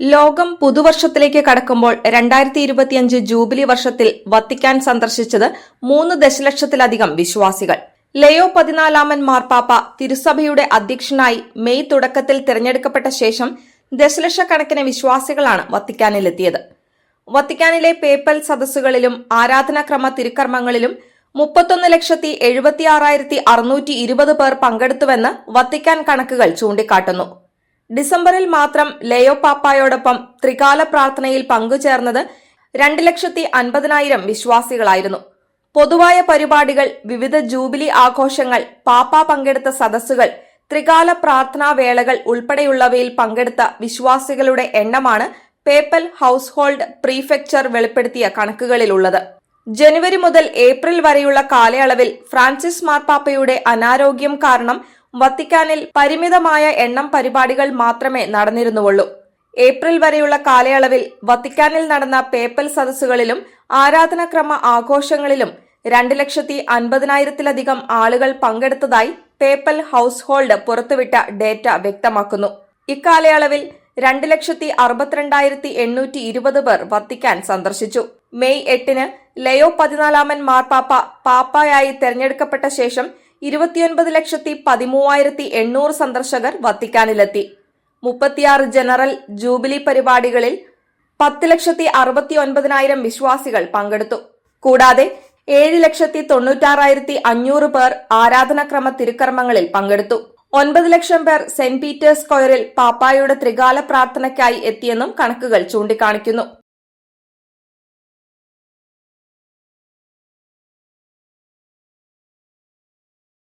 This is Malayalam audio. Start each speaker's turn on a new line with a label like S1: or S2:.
S1: ലോകം പുതുവർഷത്തിലേക്ക് കടക്കുമ്പോൾ രണ്ടായിരത്തി ഇരുപത്തിയഞ്ച് ജൂബിലി വർഷത്തിൽ വത്തിക്കാൻ സന്ദർശിച്ചത് മൂന്ന് ദശലക്ഷത്തിലധികം വിശ്വാസികൾ. ലയോ പതിനാലാമൻ മാർപ്പാപ്പ തിരുസഭയുടെ അധ്യക്ഷനായി മെയ് തുടക്കത്തിൽ തിരഞ്ഞെടുക്കപ്പെട്ട ശേഷം ദശലക്ഷക്കണക്കിന് വിശ്വാസികളാണ് വത്തിക്കാനിലെത്തിയത്. വത്തിക്കാനിലെ പേപ്പൽ സദസ്സുകളിലും ആരാധനാക്രമ തിരുക്കർമ്മങ്ങളിലും മുപ്പത്തൊന്ന് ലക്ഷത്തി എഴുപത്തിയാറായിരത്തി അറുന്നൂറ്റി ഇരുപത് പേർ പങ്കെടുത്തുവെന്ന് വത്തിക്കാൻ കണക്കുകൾ ചൂണ്ടിക്കാട്ടുന്നു. ഡിസംബറിൽ മാത്രം ലയോ പാപ്പായോടൊപ്പം ത്രികാല പ്രാർത്ഥനയിൽ പങ്കുചേർന്നത് രണ്ട് ലക്ഷത്തി അൻപതിനായിരം വിശ്വാസികളായിരുന്നു. പൊതുവായ പരിപാടികൾ വിവിധ ജൂബിലി ആഘോഷങ്ങൾ പാപ്പ പങ്കെടുത്ത സദസ്സുകൾ ത്രികാല പ്രാർത്ഥനാ വേളകൾ ഉൾപ്പെടെയുള്ളവയിൽ പങ്കെടുത്ത വിശ്വാസികളുടെ എണ്ണമാണ് പേപ്പൽ ഹൗസ് ഹോൾഡ് പ്രീഫെക്ചർ വെളിപ്പെടുത്തിയ കണക്കുകളിലുള്ളത്. ജനുവരി മുതൽ ഏപ്രിൽ വരെയുള്ള കാലയളവിൽ ഫ്രാൻസിസ് മാർപ്പാപ്പയുടെ അനാരോഗ്യം കാരണം വത്തിക്കാനിൽ പരിമിതമായ എണ്ണം പരിപാടികൾ മാത്രമേ നടന്നിരുന്നുള്ളൂ. ഏപ്രിൽ വരെയുള്ള കാലയളവിൽ വത്തിക്കാനിൽ നടന്ന പേപ്പൽ സദസ്സുകളിലും ആരാധനാക്രമ ആഘോഷങ്ങളിലും രണ്ട് ലക്ഷത്തി അൻപതിനായിരത്തിലധികം ആളുകൾ പങ്കെടുത്തതായി പേപ്പൽ ഹൗസ് ഹോൾഡ് പുറത്തുവിട്ട ഡേറ്റ വ്യക്തമാക്കുന്നു. ഇക്കാലയളവിൽ രണ്ട് ലക്ഷത്തി അറുപത്തിരണ്ടായിരത്തി എണ്ണൂറ്റി ഇരുപത് പേർ വത്തിക്കാൻ സന്ദർശിച്ചു. മെയ് എട്ടിന് ലയോ പതിനാലാമൻ മാർപ്പാപ്പ പാപ്പായായി തെരഞ്ഞെടുക്കപ്പെട്ട ശേഷം ഇരുപത്തിയൊൻപത് ലക്ഷത്തി പതിമൂവായിരത്തി എണ്ണൂറ് സന്ദർശകർ വത്തിക്കാനിലെത്തി. മുപ്പത്തിയാറ് ജനറൽ ജൂബിലി പരിപാടികളിൽ പത്ത് ലക്ഷത്തി അറുപത്തി ഒൻപതിനായിരം വിശ്വാസികൾ പങ്കെടുത്തു. കൂടാതെ ഏഴ് ലക്ഷത്തി തൊണ്ണൂറ്റാറായിരത്തി അഞ്ഞൂറ് പേർ ആരാധനാക്രമ തിരുക്കർമ്മങ്ങളിൽ പങ്കെടുത്തു. ഒൻപത് ലക്ഷം പേർ സെന്റ് പീറ്റേഴ്സ് സ്ക്വയറിൽ പാപ്പായുടെ ത്രികാല പ്രാർത്ഥനയ്ക്കായി എത്തിയെന്നും കണക്കുകൾ ചൂണ്ടിക്കാണിക്കുന്നു.